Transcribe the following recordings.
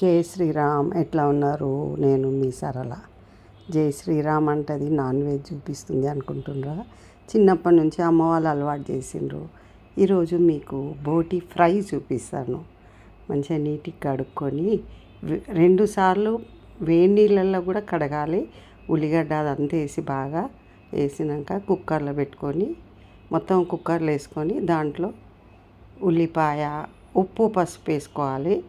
జై శ్రీరామ్ ఎట్లా ఉన్నారు? నేను మీ సరళ. జై శ్రీరామ్ అంటది నాన్ వెజ్ చూపిస్తుంది అనుకుంటున్నారా? చిన్నప్పటి నుంచి అమ్మ వాళ్ళు అలవాటు చేసిండ్రు. ఈరోజు మీకు బోటి ఫ్రై చూపిస్తాను. మంచిగా నీటికి కడుక్కొని రెండుసార్లు రెండు సార్లు వేడి నీళ్ళల్లో కూడా కడగాలి. ఉల్లిగడ్డ అదంతా వేసి బాగా వేసినాక కుక్కర్లో పెట్టుకొని మొత్తం కుక్కర్లో వేసుకొని దాంట్లో ఉల్లిపాయ ఉప్పు పసుపు వేసుకోవాలి.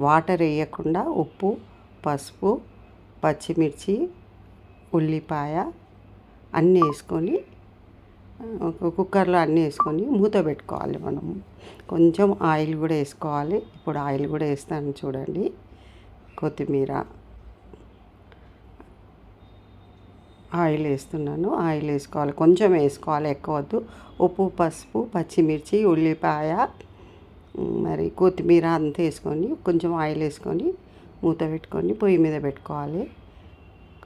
వాటర్ వేయకుండా ఉప్పు పసుపు పచ్చిమిర్చి ఉల్లిపాయ అన్నీ వేసుకొని కుక్కర్లో అన్నీ వేసుకొని మూత పెట్టుకోవాలి మనం. కొంచెం ఆయిల్ కూడా వేసుకోవాలి. ఇప్పుడు ఆయిల్ కూడా వేస్తాను చూడండి. కొత్తిమీర. ఆయిల్ వేస్తున్నాను. ఆయిల్ వేసుకోవాలి. కొంచెం వేసుకోవాలి. ఎక్కువ వద్దు. ఉప్పు పసుపు పచ్చిమిర్చి ఉల్లిపాయ మరి కొత్తిమీర అంతా వేసుకొని కొంచెం ఆయిల్ వేసుకొని మూత పెట్టుకొని పొయ్యి మీద పెట్టుకోవాలి.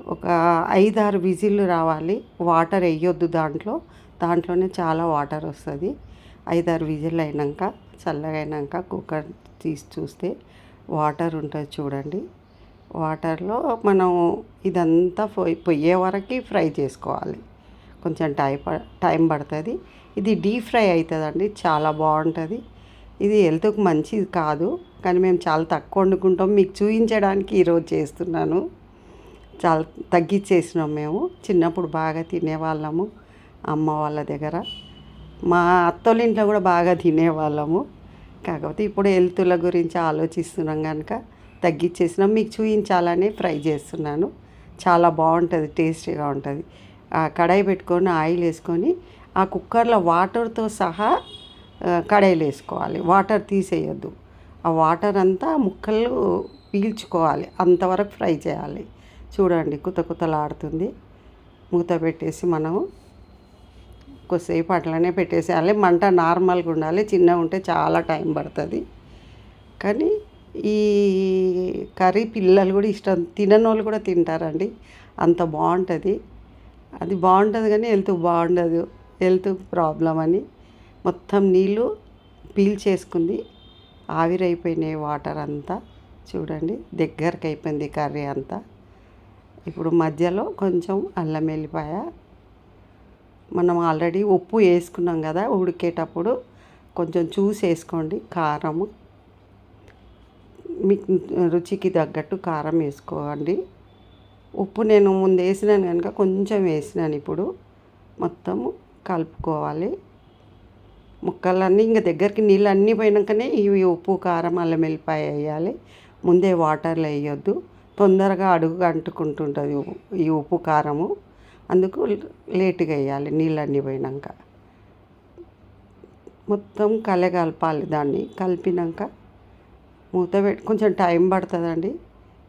ఒక ఐదారు విజిల్లు రావాలి. వాటర్ వేయొద్దు దాంట్లో. దాంట్లోనే చాలా వాటర్ వస్తుంది. ఐదారు విజిల్ అయినాక చల్లగైనాక కుక్కర్ తీసి చూస్తే వాటర్ ఉంటుంది చూడండి. వాటర్లో మనం ఇదంతా పోయి పొయ్యే వరకు ఫ్రై చేసుకోవాలి. కొంచెం టైం ప- టైం పడుతుంది. ఇది డీప్ ఫ్రై అవుతుందండి. చాలా బాగుంటుంది. ఇది హెల్త్కి మంచిది కాదు. కానీ మేము చాలా తక్కువ వండుకుంటాం. మీకు చూపించడానికి ఈరోజు చేస్తున్నాను. చాలా తగ్గించేసినాం మేము. చిన్నప్పుడు బాగా తినేవాళ్ళము అమ్మ వాళ్ళ దగ్గర. మా అత్తోళ్ళ ఇంట్లో కూడా బాగా తినేవాళ్ళము. కాకపోతే ఇప్పుడు హెల్త్ల గురించి ఆలోచిస్తున్నాం కనుక తగ్గించేసినాం మీకు చూపించాలని ఫ్రై చేస్తున్నాను. చాలా బాగుంటుంది టేస్టీగా ఉంటుంది. ఆ కడాయి పెట్టుకొని ఆయిల్ వేసుకొని ఆ కుక్కర్లో వాటర్తో సహా కడాయిలో వేసుకోవాలి. వాటర్ తీసేయొద్దు. ఆ వాటర్ అంతా ముక్కలు పీల్చుకోవాలి. అంతవరకు ఫ్రై చేయాలి. చూడండి కుత కుతలాడుతుంది. మూత పెట్టేసి మనం కొద్దిసేపు అట్లనే పెట్టేసేయాలి. మంట నార్మల్గా ఉండాలి. చిన్నగా ఉంటే చాలా టైం పడుతుంది. కానీ ఈ కర్రీ పిల్లలు కూడా ఇష్టం. తినని కూడా తింటారండి. అంత బాగుంటుంది. అది బాగుంటుంది కానీ హెల్త్ బాగుండదు. హెల్త్ ప్రాబ్లం అని మొత్తం నీళ్ళు పీల్చేసుకుంది ఆవిరైపోయినాయి వాటర్ అంతా చూడండి దగ్గరకు అయిపోయింది కర్రీ అంతా. ఇప్పుడు మధ్యలో కొంచెం అల్లం వెల్లిపాయ. మనం ఆల్రెడీ ఉప్పు వేసుకున్నాం కదా ఉడికేటప్పుడు కొంచెం చూసి వేసుకోండి కారము మీకు రుచికి తగ్గట్టు కారం వేసుకోండి. ఉప్పు నేను ముందు వేసినాను కనుక కొంచెం వేసినాను ఇప్పుడు. మొత్తము కలుపుకోవాలి. ముక్కలన్నీ ఇంకా దగ్గరికి నీళ్ళు అన్నీ పోయినాకనే ఇవి ఉప్పు కారం అల్లం వెల్లిపాయ వేయాలి. ముందే వాటర్లో వేయొద్దు. తొందరగా అడుగు అంటుకుంటుంటుంది ఈ ఉప్పు కారము. అందుకు లేటుగా వేయాలి నీళ్ళు అన్నీ పోయినాక. మొత్తం కలగలపాలి దాన్ని. కలిపినాక మూత పెట్టి కొంచెం టైం పడుతుందండి.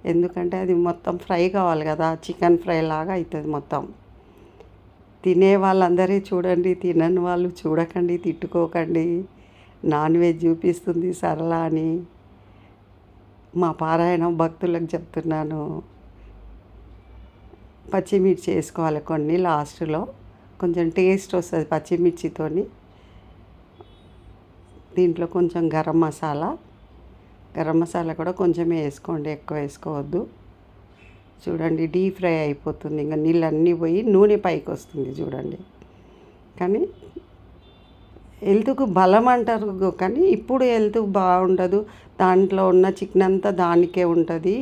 ఎందుకంటే అది మొత్తం ఫ్రై కావాలి కదా చికెన్ ఫ్రై లాగా అవుతుంది మొత్తం. తినే వాళ్ళందరే చూడండి తినని వాళ్ళు చూడకండి తిట్టుకోకండి. నాన్ వెజ్ చూపిస్తుంది సరళ అని మా పారాయణం భక్తులకు చెప్తున్నాను. పచ్చిమిర్చి వేసుకోవాలి కొన్ని లాస్ట్లో. కొంచెం టేస్ట్ వస్తుంది పచ్చిమిర్చితోని. దీంట్లో కొంచెం గరం మసాలా. గరం మసాలా కూడా కొంచెం వేసుకోండి ఎక్కువ వేసుకోవద్దు. చూడండి డీప్ ఫ్రై అయిపోతుంది. ఇంకా నీళ్ళు అన్నీ పోయి నూనె పైకి వస్తుంది చూడండి. కానీ హెల్త్కు బలం అంటారు కానీ ఇప్పుడు హెల్త్ బాగుండదు. దాంట్లో ఉన్న చికెన్ అంతా దానికే ఉంటుంది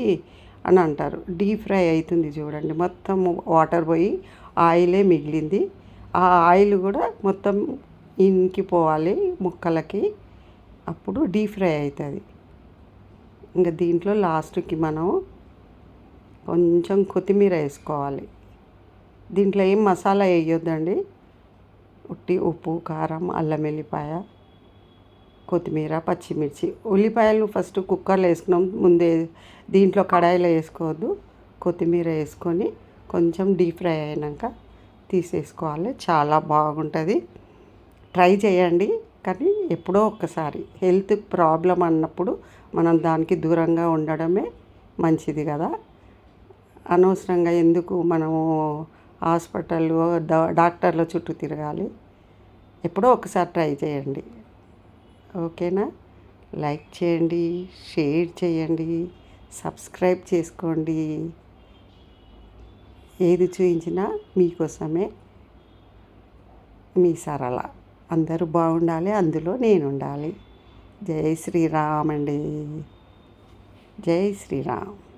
అని అంటారు. డీప్ ఫ్రై అవుతుంది చూడండి. మొత్తం వాటర్ పోయి ఆయిలే మిగిలింది. ఆ ఆయిల్ కూడా మొత్తం ఇంకిపోవాలి ముక్కలకి. అప్పుడు డీప్ ఫ్రై అవుతుంది ఇంకా దీంట్లో లాస్ట్కి మనం కొంచెం కొత్తిమీర వేసుకోవాలి. దీంట్లో ఏం మసాలా వేయొద్దండి. ఉట్టి ఉప్పు కారం అల్లం వెల్లిపాయ కొత్తిమీర పచ్చిమిర్చి. ఉల్లిపాయలు ఫస్ట్ కుక్కర్లో వేసుకున్నాం. ముందే దీంట్లో కడాయిలో వేసుకోవద్దు. కొత్తిమీర వేసుకొని కొంచెం డీప్ ఫ్రై అయినాక తీసేసుకోవాలి. చాలా బాగుంటుంది. ట్రై చేయండి. కానీ ఎప్పుడో ఒక్కసారి హెల్త్ ప్రాబ్లం అన్నప్పుడు మనం దానికి దూరంగా ఉండడమే మంచిది కదా. అనవసరంగా ఎందుకు మనము హాస్పిటల్ డాక్టర్ల చుట్టూ తిరగాలి? ఎప్పుడో ఒకసారి ట్రై చేయండి. ఓకేనా? లైక్ చేయండి షేర్ చేయండి సబ్స్క్రైబ్ చేసుకోండి. ఏది చూపించినా మీకోసమే మీ సరళ. అందరూ బాగుండాలి అందులో నేను ఉండాలి జై శ్రీరామ్ అండి. జై శ్రీరామ్.